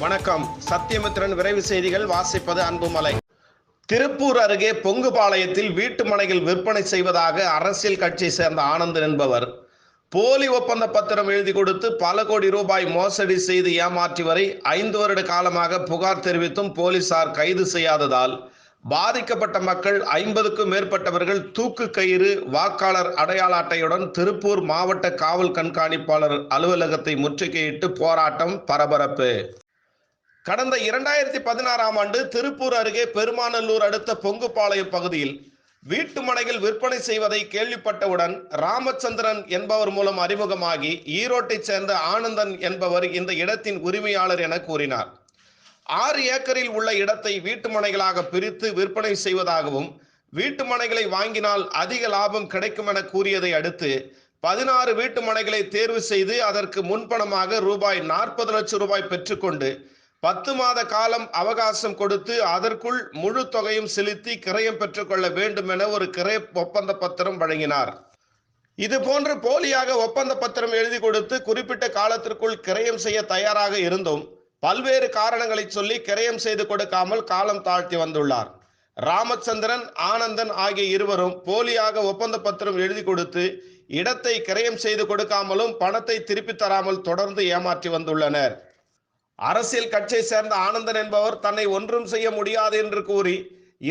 வணக்கம். சத்தியமித்திரன் விரைவு செய்திகள். வாசிப்பது அன்புமலை. திருப்பூர் அருகே பொங்குபாளையத்தில் வீட்டு மனையில் விற்பனை செய்வதாக அரசியல் கட்சியை சேர்ந்த ஆனந்தன் என்பவர். போலி ஒப்பந்த பத்திரம் எழுதி கொடுத்து பல கோடி ரூபாய் மோசடி செய்து ஏமாற்றி வரை ஐந்து வருட காலமாக புகார் தெரிவித்தும் போலீசார் கைது செய்யாததால் பாதிக்கப்பட்ட மக்கள் ஐம்பதுக்கும் மேற்பட்டவர்கள் தூக்கு கயிறு வாக்காளர் அடையாள அட்டையுடன் திருப்பூர் மாவட்ட காவல் கண்காணிப்பாளர் அலுவலகத்தை முற்றுகையிட்டு போராட்டம் பரபரப்பு. கடந்த இரண்டாயிரத்தி பதினாறாம் ஆண்டு திருப்பூர் அருகே பெருமாநல்லூர் அடுத்த பொங்குபாளையம் பகுதியில் வீட்டு மனைகள் விற்பனை செய்வதை கேள்விப்பட்டவுடன் ராமச்சந்திரன் என்பவர் மூலம் அறிமுகமாகி ஈரோட்டைச் சேர்ந்த ஆனந்தன் என்பவர் இந்த இடத்தின் உரிமையாளர் என கூறினார். ஆறு ஏக்கரில் உள்ள இடத்தை வீட்டு மனைகளாக பிரித்து விற்பனை செய்வதாகவும் வீட்டு மனைகளை வாங்கினால் அதிக லாபம் கிடைக்கும் என கூறியதை அடுத்து பதினாறு வீட்டு மனைகளை தேர்வு செய்து அதற்கு முன்பணமாக ரூபாய் நாற்பது லட்சம் ரூபாய் பெற்றுக்கொண்டு பத்து மாத காலம் அவகாசம் கொடுத்து அதற்குள் முழு தொகையும் செலுத்தி கிரயம் பெற்றுக்கொள்ள வேண்டும் என ஒரு கிரய ஒப்பந்த பத்திரம் வழங்கினார். இது போன்று போலியாக ஒப்பந்த பத்திரம் எழுதி கொடுத்து குறிப்பிட்ட காலத்திற்குள் கிரயம் செய்ய தயாராக இருந்தும் பல்வேறு காரணங்களை சொல்லி கிரயம் செய்து கொடுக்காமல் காலம் தாழ்த்தி வந்துள்ளார். ராமச்சந்திரன் ஆனந்தன் ஆகிய இருவரும் போலியாக ஒப்பந்த பத்திரம் எழுதி கொடுத்து இடத்தை கிரயம் செய்து கொடுக்காமலும் பணத்தை திருப்பி தராமல் தொடர்ந்து ஏமாற்றி வந்துள்ளனர். அரசியல் கட்சியை சேர்ந்த ஆனந்தன் என்பவர் தன்னை ஒன்றும் செய்ய முடியாது என்று கூறி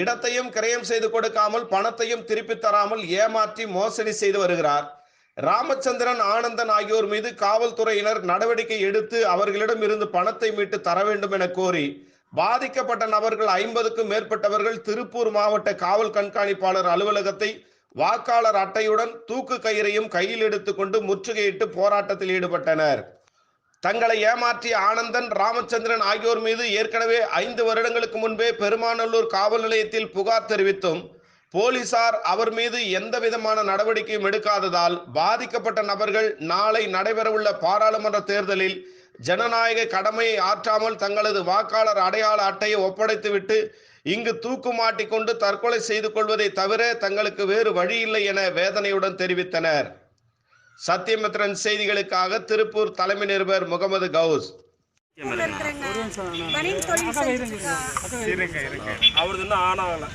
இடத்தையும் கிரயம் செய்து கொடுக்காமல் பணத்தையும் திருப்பி தராமல் ஏமாற்றி மோசடி செய்து வருகிறார். ராமச்சந்திரன் ஆனந்தன் ஆகியோர் மீது காவல்துறையினர் நடவடிக்கை எடுத்து அவர்களிடம் இருந்து பணத்தை மீட்டு தர வேண்டும் என கோரி பாதிக்கப்பட்ட நபர்கள் ஐம்பதுக்கும் மேற்பட்டவர்கள் திருப்பூர் மாவட்ட காவல் கண்காணிப்பாளர் அலுவலகத்தை வாக்காளர் அட்டையுடன் தூக்கு கயிறையும் கையில் எடுத்துக்கொண்டு முற்றுகையிட்டு போராட்டத்தில் ஈடுபட்டனர். தங்களை ஏமாற்றிய ஆனந்தன் ராமச்சந்திரன் ஆகியோர் மீது ஏற்கனவே ஐந்து வருடங்களுக்கு முன்பே பெருமாநல்லூர் காவல் நிலையத்தில் புகார் தெரிவித்தும் போலீசார் அவர் மீது எந்த விதமான நடவடிக்கையும் எடுக்காததால் பாதிக்கப்பட்ட நபர்கள் நாளை நடைபெறவுள்ள பாராளுமன்ற தேர்தலில் ஜனநாயக கடமையை ஆற்றாமல் தங்களது வாக்காளர் அடையாள அட்டையை ஒப்படைத்துவிட்டு இங்கு தூக்கு மாட்டிக்கொண்டு தற்கொலை செய்து கொள்வதை தவிர தங்களுக்கு வேறு வழியில்லை என வேதனையுடன் தெரிவித்தனர். சத்தியமித்ரன் செய்திகளுக்காக திருப்பூர் தலைமை நிருபர் முகமது கவுஸ் ஊர்ல இருக்கிறவங்க பனியன் தொழில் செஞ்சுருக்கோம். அவரது இன்னும் ஆனாகல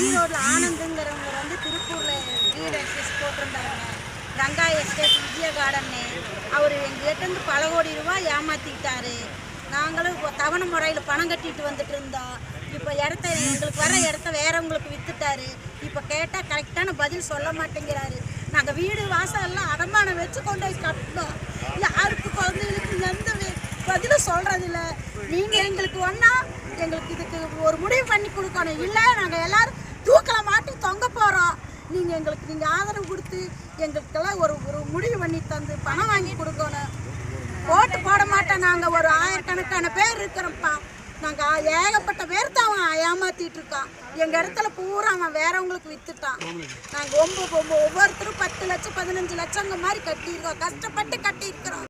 ஈரோட்ல ஆனந்துங்கிறவங்க வந்து திருப்பூர்ல வீடு எஸ்டேட் போட்டிருந்தாங்க ரங்கா எஸ்டேட் விஜய கார்டன்னு அவர் எங்ககிட்ட இருந்து பல கோடி ரூபாய் ஏமாத்திட்டாரு நாங்களும் இப்போ தவணை முறையில் பணம் கட்டிட்டு வந்துட்டு இருந்தோம் இப்போ இடத்த எங்களுக்கு வர இடத்த வேறவங்களுக்கு விற்றுட்டாரு இப்போ கேட்டால் கரெக்டான பதில் சொல்ல மாட்டேங்கிறாரு நாங்கள் வீடு வாசலெல்லாம் அடமானம் வச்சு கொண்டு போய் கட்டினோம். யாருக்கு குழந்தைகளுக்கு எந்த வி- பதிலும் சொல்கிறதில்ல நீங்கள் எங்களுக்கு ஒன்றா எங்களுக்கு இதுக்கு ஒரு முடிவு பண்ணி கொடுக்கணும். இல்லை நாங்கள் எல்லாரும் தூக்கில் மாட்டி தொங்க போகிறோம் நீங்கள் எங்களுக்கு நீங்கள் ஆதரவு கொடுத்து எங்களுக்கெல்லாம் ஒரு ஒரு முடிவு பண்ணி தந்து பணம் வாங்கி கொடுக்கணும். ஓட்டு போட மாட்டோம் நாங்கள் ஒரு ஆயிரக்கணக்கான பேர் இருக்கிறோம்ப்பா. நாங்கள் ஏகப்பட்ட பேர் அவன் ஏமாத்திட்டு இருக்கான். எங்கள் இடத்துல பூரா அவன் வேறவங்களுக்கு வித்துட்டான். நாங்கள் ஒம்பு ஒவ்வொருத்தரும் பத்து லட்சம் பதினஞ்சு லட்சங்க மாதிரி கட்டியிருக்கோம். கஷ்டப்பட்டு கட்டியிருக்கிறோம்.